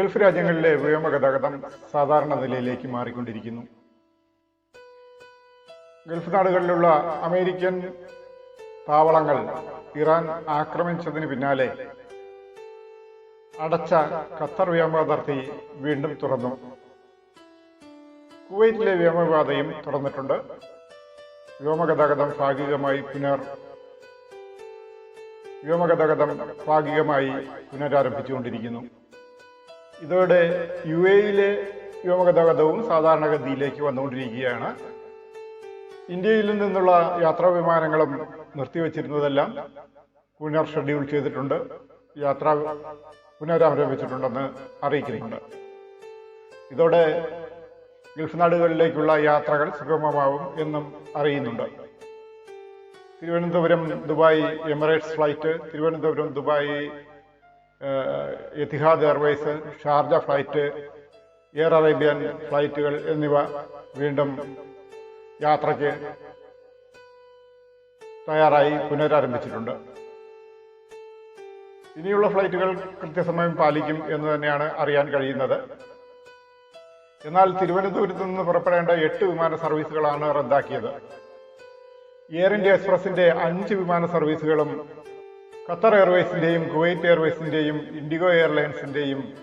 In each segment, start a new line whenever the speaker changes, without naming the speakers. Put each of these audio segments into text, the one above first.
Gulf രാജ്യങ്ങളിലെ വ്യോമഗതാഗതം സാധാരണ നിലയിലേക്ക് മാറിക്കൊണ്ടിരിക്കുന്നു. ഗൾഫ് നാടുകളിലുള്ള അമേരിക്കൻ താവളങ്ങൾ ഇറാൻ ആക്രമിച്ചതിന് പിന്നാലെ അടച്ച ഖത്തർ വ്യോമപാതർത്തി വീണ്ടും തുറന്നു. കുവൈറ്റിലെ വ്യോമപാതയും തുറന്നിട്ടുണ്ട്. വ്യോമഗതാഗതം ഭാഗികമായി പുനർ വ്യോമഗതാഗതം ഭാഗികമായി പുനരാരംഭിച്ചുകൊണ്ടിരിക്കുന്നു. ഇതോടെ യു എയിലെ വ്യോമഗതാഗതവും സാധാരണഗതിയിലേക്ക് വന്നുകൊണ്ടിരിക്കുകയാണ്. ഇന്ത്യയിൽ നിന്നുള്ള യാത്രാ വിമാനങ്ങളും നിർത്തിവച്ചിരുന്നതെല്ലാം പുനർ ഷെഡ്യൂൾ ചെയ്തിട്ടുണ്ട്. യാത്ര പുനരാരംഭിച്ചിട്ടുണ്ടെന്ന് അറിയിക്കുന്നുണ്ട്. ഇതോടെ ഗൾഫ് നാടുകളിലേക്കുള്ള യാത്രകൾ സുഗമമാവും എന്നും അറിയുന്നുണ്ട്. Thiruvananthapuram Dubai Emirates flight Thiruvananthapuram Dubai Etihad Airways Sharjah flight Air Arabian ഫ്ലൈറ്റുകൾ എന്നിവ വീണ്ടും യാത്രയ്ക്ക് തയ്യാറായി പുനരാരംഭിച്ചിട്ടുണ്ട്. ഇനിയുള്ള ഫ്ലൈറ്റുകൾ കൃത്യസമയം പാലിക്കും എന്ന് തന്നെയാണ് അറിയാൻ കഴിയുന്നത്. എന്നാൽ തിരുവനന്തപുരത്ത് നിന്ന് പുറപ്പെടേണ്ട എട്ട് വിമാന സർവീസുകളാണ് റദ്ദാക്കിയത്. എയർ ഇന്ത്യ എക്സ്പ്രസിന്റെ അഞ്ച് വിമാന സർവീസുകളും ഖത്തർ എയർവേസിന്റെയും കുവൈറ്റ് എയർവേസിന്റെയും ഇൻഡിഗോ എയർലൈൻസിന്റെയും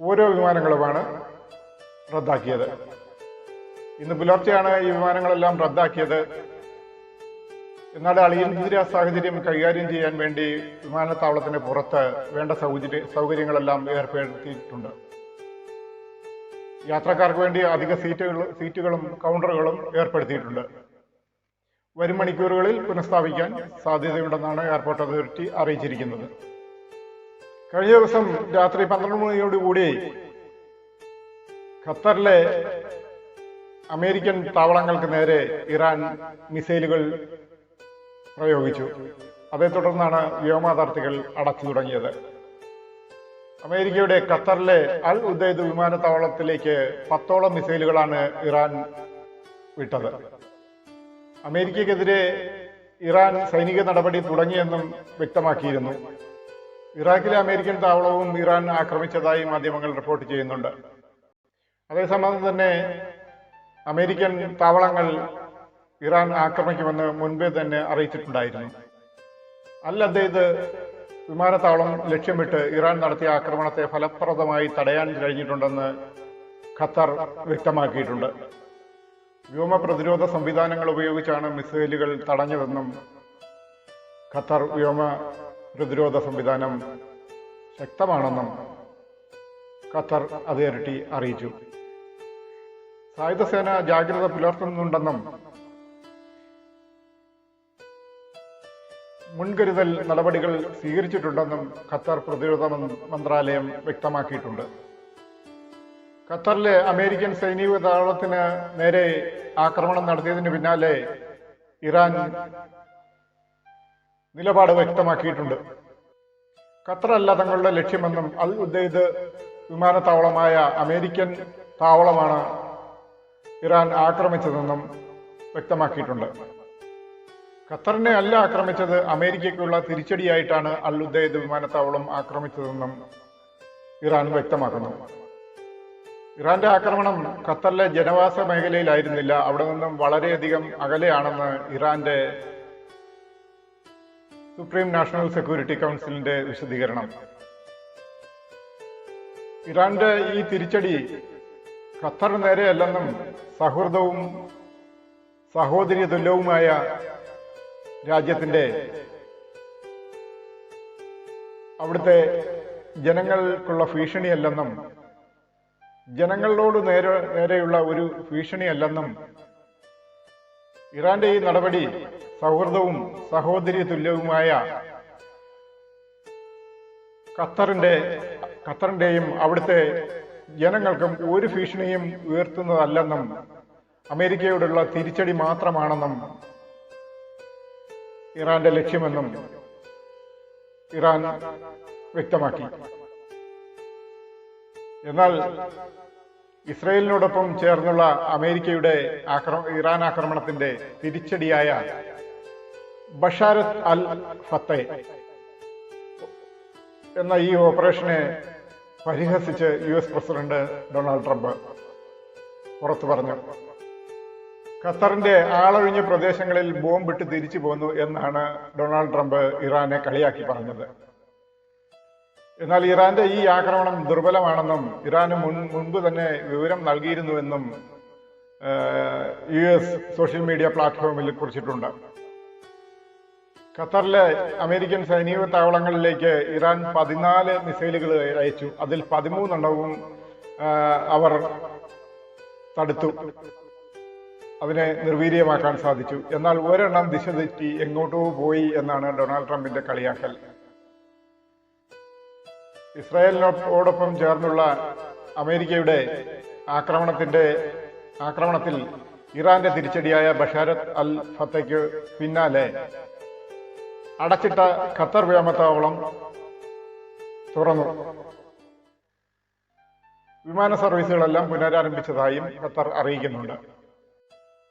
ഓരോ വിമാനങ്ങളുമാണ് റദ്ദാക്കിയത്. ഇന്ന് പുലർച്ചെയാണ് ഈ വിമാനങ്ങളെല്ലാം റദ്ദാക്കിയത്. എന്നാൽ അടിയന്തര സാഹചര്യം കൈകാര്യം ചെയ്യാൻ വേണ്ടി വിമാനത്താവളത്തിന് പുറത്ത് വേണ്ട സൗകര്യ സൗകര്യങ്ങളെല്ലാം ഏർപ്പെടുത്തിയിട്ടുണ്ട്. യാത്രക്കാർക്ക് വേണ്ടി അധിക സീറ്റുകൾ സീറ്റുകളും കൗണ്ടറുകളും ഏർപ്പെടുത്തിയിട്ടുണ്ട്. വരും മണിക്കൂറുകളിൽ പുനഃസ്ഥാപിക്കാൻ സാധ്യതയുണ്ടെന്നാണ് എയർപോർട്ട് അതോറിറ്റി അറിയിച്ചിരിക്കുന്നത്. കഴിഞ്ഞ ദിവസം രാത്രി പന്ത്രണ്ട് മണിയോടുകൂടി ഖത്തറിലെ അമേരിക്കൻ താവളങ്ങൾക്ക് നേരെ ഇറാൻ മിസൈലുകൾ പ്രയോഗിച്ചു. അതേ തുടർന്നാണ് വ്യോമാതാർത്ഥികൾ അടച്ചു തുടങ്ങിയത്. അമേരിക്കയുടെ ഖത്തറിലെ അൽ ഉദൈദ് വിമാനത്താവളത്തിലേക്ക് പത്തോളം മിസൈലുകളാണ് ഇറാൻ വിട്ടത്. അമേരിക്കയ്ക്കെതിരെ ഇറാൻ സൈനിക നടപടി തുടങ്ങിയെന്നും വ്യക്തമാക്കിയിരുന്നു. ഇറാഖിലെ അമേരിക്കൻ താവളവും ഇറാൻ ആക്രമിച്ചതായി മാധ്യമങ്ങൾ റിപ്പോർട്ട് ചെയ്യുന്നുണ്ട്. അതേസമയം തന്നെ അമേരിക്കൻ താവളങ്ങൾ ഇറാൻ ആക്രമിക്കുമെന്ന് മുൻപേ തന്നെ അറിയിച്ചിട്ടുണ്ടായിരുന്നു. അൽ അദ്വൈത് വിമാനത്താവളം ലക്ഷ്യമിട്ട് ഇറാൻ നടത്തിയ ആക്രമണത്തെ ഫലപ്രദമായി തടയാൻ കഴിഞ്ഞിട്ടുണ്ടെന്ന് ഖത്തർ വ്യക്തമാക്കിയിട്ടുണ്ട്. വ്യോമ പ്രതിരോധ സംവിധാനങ്ങൾ ഉപയോഗിച്ചാണ് മിസൈലുകൾ തടഞ്ഞതെന്നും ഖത്തർ വ്യോമ പ്രതിരോധ സംവിധാനം ശക്തമാണെന്നും ഖത്തർ അതോറിറ്റി അറിയിച്ചു. സായുധസേന ജാഗ്രത പുലർത്തുന്നുണ്ടെന്നും മുൻകരുതൽ നടപടികൾ സ്വീകരിച്ചിട്ടുണ്ടെന്നും ഖത്തർ പ്രതിരോധ മന്ത്രാലയം വ്യക്തമാക്കിയിട്ടുണ്ട്. ഖത്തറിലെ അമേരിക്കൻ സൈനിക താവളത്തിന് നേരെ ആക്രമണം നടത്തിയതിന് പിന്നാലെ ഇറാൻ നിലപാട് വ്യക്തമാക്കിയിട്ടുണ്ട്. ഖത്തറല്ല തങ്ങളുടെ ലക്ഷ്യമെന്നും അൽ ഉദൈദ് വിമാനത്താവളമായ അമേരിക്കൻ താവളമാണ് ഇറാൻ ആക്രമിച്ചതെന്നും വ്യക്തമാക്കിയിട്ടുണ്ട്. ഖത്തറിനെ അല്ല ആക്രമിച്ചത് അമേരിക്കയ്ക്കുള്ള തിരിച്ചടിയായിട്ടാണ് അൽ ഉദൈദ് വിമാനത്താവളം ആക്രമിച്ചതെന്നും ഇറാൻ വ്യക്തമാക്കുന്നു. ഇറാന്റെ ആക്രമണം ഖത്തറിലെ ജനവാസ മേഖലയിലായിരുന്നില്ല. അവിടെ നിന്നും വളരെയധികം അകലെയാണെന്ന് ഇറാന്റെ സുപ്രീം നാഷണൽ സെക്യൂരിറ്റി കൗൺസിലിന്റെ വിശദീകരണം. ഇറാന്റെ ഈ തിരിച്ചടി ഖത്തറിന് നേരെയല്ലെന്നും സൗഹൃദവും സഹോദരി തുല്യവുമായ രാജ്യത്തിന്റെ അവിടുത്തെ ജനങ്ങൾക്കുള്ള ഭീഷണിയല്ലെന്നും ജനങ്ങളോട് നേരെ നേരെയുള്ള ഒരു ഭീഷണിയല്ലെന്നും ഇറാന്റെ ഈ നടപടി സൗഹൃദവും സഹോദരി തുല്യവുമായ ഖത്തറിന്റെ ഖത്തറിന്റെയും അവിടുത്തെ ജനങ്ങൾക്കും ഒരു ഭീഷണിയും ഉയർത്തുന്നതല്ലെന്നും അമേരിക്കയോടുള്ള തിരിച്ചടി മാത്രമാണെന്നും ഇറാന്റെ ലക്ഷ്യമെന്നും ഇറാൻ വ്യക്തമാക്കി. എന്നാൽ ഇസ്രയേലിനോടൊപ്പം ചേർന്നുള്ള അമേരിക്കയുടെ ഇറാൻ ആക്രമണത്തിന്റെ തിരിച്ചടിയായ ബഷാരത് അൽ ഫത്തെ എന്ന ഈ ഓപ്പറേഷനെ പരിഹസിച്ച് U S president Donald Trump പുറത്തു പറഞ്ഞു. ഖത്തറിന്റെ ആളൊഴിഞ്ഞ പ്രദേശങ്ങളിൽ ബോംബിട്ട് തിരിച്ചു പോന്നു എന്നാണ് ഡൊണാൾഡ് ട്രംപ് ഇറാനെ കളിയാക്കി പറഞ്ഞത്. എന്നാൽ ഇറാന്റെ ഈ ആക്രമണം ദുർബലമാണെന്നും ഇറാന് മുൻ മുൻപ് തന്നെ വിവരം നൽകിയിരുന്നുവെന്നും യു എസ് സോഷ്യൽ മീഡിയ പ്ലാറ്റ്ഫോമിൽ കുറിച്ചിട്ടുണ്ട്. ഖത്തറിലെ അമേരിക്കൻ സൈനിക താവളങ്ങളിലേക്ക് ഇറാൻ പതിനാല് മിസൈലുകൾ അയച്ചു. അതിൽ പതിമൂന്നെണ്ണവും അവർ തടുത്തു. അതിനെ നിർവീര്യമാക്കാൻ സാധിച്ചു. എന്നാൽ ഒരെണ്ണം ദിശ തെറ്റി എങ്ങോട്ടോ പോയി എന്നാണ് ഡൊണാൾഡ് ട്രംപിന്റെ കളിയാക്കൽ. ഇസ്രായേലിനോടൊപ്പം ചേർന്നുള്ള അമേരിക്കയുടെ ആക്രമണത്തിന്റെ ആക്രമണത്തിൽ ഇറാന്റെ തിരിച്ചടിയായ ബഷാരത് അൽ ഫത്തയ്ക്ക് പിന്നാലെ അടച്ചിട്ട ഖത്തർ വ്യോമത്താവളം തുറന്നു. വിമാന സർവീസുകളെല്ലാം പുനരാരംഭിച്ചതായും ഖത്തർ അറിയിക്കുന്നുണ്ട്.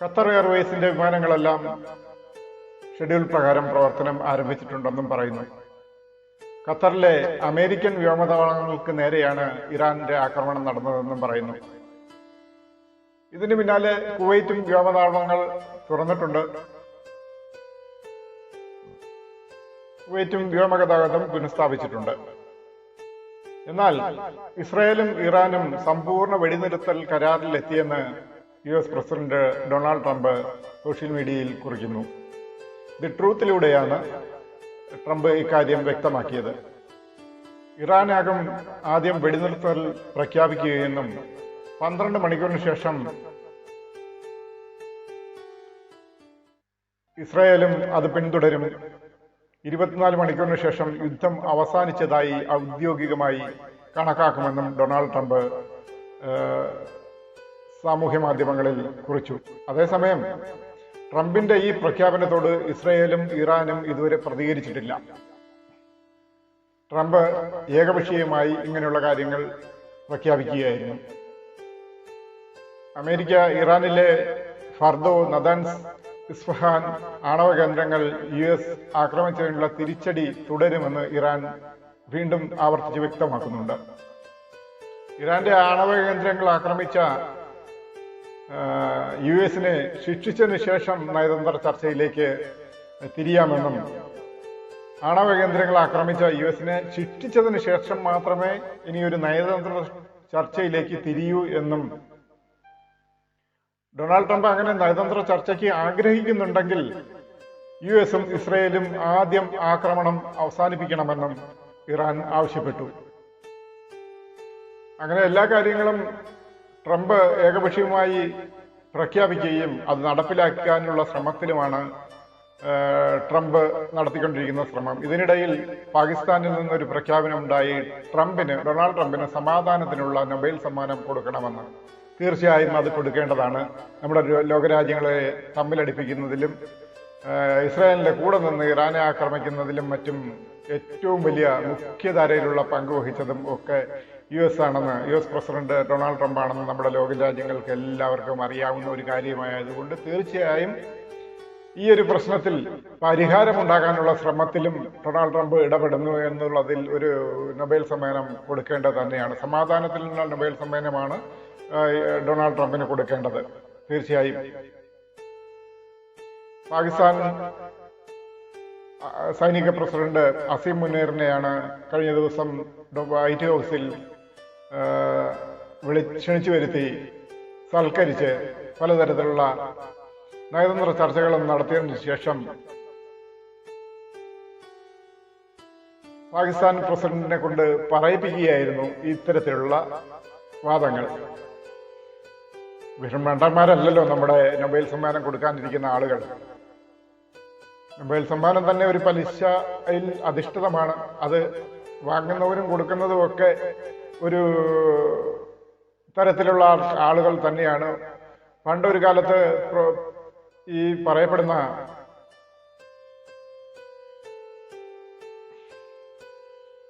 ഖത്തർ എയർവേസിന്റെ വിമാനങ്ങളെല്ലാം ഷെഡ്യൂൾ പ്രകാരം പ്രവർത്തനം ആരംഭിച്ചിട്ടുണ്ടെന്നും പറയുന്നു. ഖത്തറിലെ അമേരിക്കൻ വ്യോമതാവളങ്ങൾക്ക് നേരെയാണ് ഇറാന്റെ ആക്രമണം നടന്നതെന്നും പറയുന്നു. ഇതിന് പിന്നാലെ കുവൈറ്റും വ്യോമതാവളങ്ങൾ തുറന്നിട്ടുണ്ട്. കുവൈറ്റും വ്യോമഗതാഗതം പുനഃസ്ഥാപിച്ചിട്ടുണ്ട്. എന്നാൽ ഇസ്രായേലും ഇറാനും സമ്പൂർണ വെടിനിർത്തൽ കരാറിലെത്തിയെന്ന് U S president Donald Trump social മീഡിയയിൽ കുറിക്കുന്നു. ദി ട്രൂത്തിലൂടെയാണ് ട്രംപ് ഇക്കാര്യം വ്യക്തമാക്കിയത്. ഇറാനാകും ആദ്യം വെടിനിർത്തൽ പ്രഖ്യാപിക്കുകയെന്നും പന്ത്രണ്ട് മണിക്കൂറിന് ശേഷം ഇസ്രായേലും അത് പിന്തുടരും. ഇരുപത്തിനാല് മണിക്കൂറിന് ശേഷം യുദ്ധം അവസാനിച്ചതായി ഔദ്യോഗികമായി കണക്കാക്കുമെന്നും ഡൊണാൾഡ് ട്രംപ് സാമൂഹ്യ മാധ്യമങ്ങളിൽ കുറിച്ചു. അതേസമയം ട്രംപിന്റെ ഈ പ്രഖ്യാപനത്തോട് ഇസ്രയേലും ഇറാനും ഇതുവരെ പ്രതികരിച്ചിട്ടില്ല. ട്രംപ് ഏകപക്ഷീയമായി ഇങ്ങനെയുള്ള കാര്യങ്ങൾ പ്രഖ്യാപിക്കുകയായിരുന്നു. അമേരിക്ക ഇറാനിലെ ഫർദോ നദാൻസ് ഇസ്ഫഹാൻ ആണവ കേന്ദ്രങ്ങൾ യു എസ് ആക്രമിച്ചതിനുള്ള തിരിച്ചടി തുടരുമെന്ന് ഇറാൻ വീണ്ടും ആവർത്തിച്ച് വ്യക്തമാക്കുന്നുണ്ട്. ഇറാന്റെ ആണവ കേന്ദ്രങ്ങൾ ആക്രമിച്ച യു എസിനെ ശിക്ഷിച്ചതിന് ശേഷം നയതന്ത്ര ചർച്ചയിലേക്ക് തിരിയാമെന്നും ആണവ കേന്ദ്രങ്ങൾ ആക്രമിച്ച യു എസിനെ ശിക്ഷിച്ചതിന് ശേഷം മാത്രമേ ഇനി ഒരു നയതന്ത്ര ചർച്ചയിലേക്ക് തിരിയൂ എന്നും ഡൊണാൾഡ് ട്രംപ് അങ്ങനെ നയതന്ത്ര ചർച്ചയ്ക്ക് ആഗ്രഹിക്കുന്നുണ്ടെങ്കിൽ യു എസും ഇസ്രയേലും ആദ്യം ആക്രമണം അവസാനിപ്പിക്കണമെന്നും ഇറാൻ ആവശ്യപ്പെട്ടു. അങ്ങനെ എല്ലാ കാര്യങ്ങളും ട്രംപ് ഏകപക്ഷീയമായി പ്രഖ്യാപിക്കുകയും അത് നടപ്പിലാക്കാനുള്ള ശ്രമത്തിലുമാണ് ട്രംപ് നടത്തിക്കൊണ്ടിരിക്കുന്ന ശ്രമം. ഇതിനിടയിൽ പാകിസ്ഥാനിൽ നിന്നൊരു പ്രഖ്യാപനം ഉണ്ടായി ട്രംപിന് ഡൊണാൾഡ് ട്രംപിന് സമാധാനത്തിനുള്ള നൊബേൽ സമ്മാനം കൊടുക്കണമെന്ന്. തീർച്ചയായും അത് കൊടുക്കേണ്ടതാണ്. നമ്മുടെ ലോകരാജ്യങ്ങളെ തമ്മിലടിപ്പിക്കുന്നതിലും ഇസ്രായേലിന്റെ കൂടെ നിന്ന് ഇറാനെ ആക്രമിക്കുന്നതിലും മറ്റും ഏറ്റവും വലിയ മുഖ്യധാരയിലുള്ള പങ്ക് വഹിച്ചതും ഒക്കെ യു എസ് ആണെന്ന് U S president Donald Trump ആണെന്ന് നമ്മുടെ ലോക രാജ്യങ്ങൾക്ക് എല്ലാവർക്കും അറിയാവുന്ന ഒരു കാര്യമായതുകൊണ്ട് തീർച്ചയായും ഈ ഒരു പ്രശ്നത്തിൽ പരിഹാരമുണ്ടാകാനുള്ള ശ്രമത്തിലും ഡൊണാൾഡ് ട്രംപ് ഇടപെടുന്നു എന്നുള്ളതിൽ ഒരു നൊബേൽ സമ്മാനം കൊടുക്കേണ്ടത് തന്നെയാണ്. സമാധാനത്തിൽ നിന്നുള്ള നൊബേൽ സമ്മാനമാണ് ഡൊണാൾഡ് ട്രംപിന് കൊടുക്കേണ്ടത്. തീർച്ചയായും. പാകിസ്ഥാൻ സൈനിക പ്രസിഡന്റ് അസീം മുനീറിനെയാണ് കഴിഞ്ഞ ദിവസം വൈറ്റ് ഹൗസിൽ ആ, വിളി ക്ഷണിച്ചു വരുത്തി സൽക്കരിച്ച് പലതരത്തിലുള്ള നയതന്ത്ര ചർച്ചകളും നടത്തിയതിനു ശേഷം പാകിസ്ഥാൻ പ്രസിഡന്റിനെ കൊണ്ട് പറയിപ്പിക്കുകയായിരുന്നു ഇത്തരത്തിലുള്ള വാദങ്ങൾ. വെറും മണ്ടന്മാരല്ലല്ലോ നമ്മുടെ നൊബേൽ സമ്മാനം കൊടുക്കാനിരിക്കുന്ന ആളുകൾ. നൊബേൽ സമ്മാനം തന്നെ ഒരു പലിശയിൽ അധിഷ്ഠിതമാണ്. അത് വാങ്ങുന്നവരും കൊടുക്കുന്നതും ഒക്കെ ഒരു തരത്തിലുള്ള ആളുകൾ തന്നെയാണ്. പണ്ടൊരു കാലത്ത് ഈ പറയപ്പെടുന്ന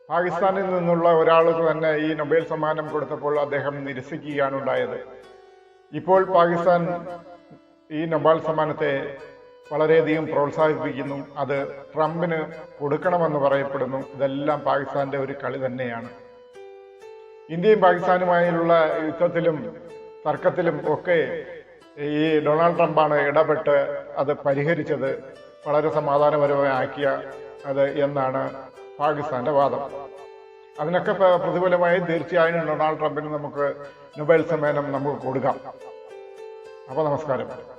പാകിസ്ഥാനിൽ നിന്നുള്ള ഒരാൾക്ക് തന്നെ ഈ നൊബേൽ സമ്മാനം കൊടുത്തപ്പോൾ അദ്ദേഹം നിരസിക്കുകയാണ് ഉണ്ടായത് ഇപ്പോൾ പാകിസ്ഥാൻ ഈ നൊബേൽ സമ്മാനത്തെ വളരെയധികം പ്രോത്സാഹിപ്പിക്കുന്നു. അത് ട്രംപിന് കൊടുക്കണമെന്ന് പറയപ്പെടുന്നു. ഇതെല്ലാം പാകിസ്ഥാന്റെ ഒരു കളി തന്നെയാണ്. ഇന്ത്യയും പാകിസ്ഥാനുമായുള്ള യുദ്ധത്തിലും തർക്കത്തിലും ഒക്കെ ഈ ഡൊണാൾഡ് ട്രംപാണ് ഇടപെട്ട് അത് പരിഹരിച്ചത്. വളരെ സമാധാനപരമായി ആക്കിയ അത് എന്നാണ് പാകിസ്ഥാന്റെ വാദം. അതിനൊക്കെ പ്ര- പ്രതിഫലമായി തീർച്ചയായും ഡൊണാൾഡ് ട്രംപിന് നമുക്ക് നൊബേൽ സമ്മാനം നമുക്ക് കൊടുക്കാം. അപ്പൊ നമസ്കാരം.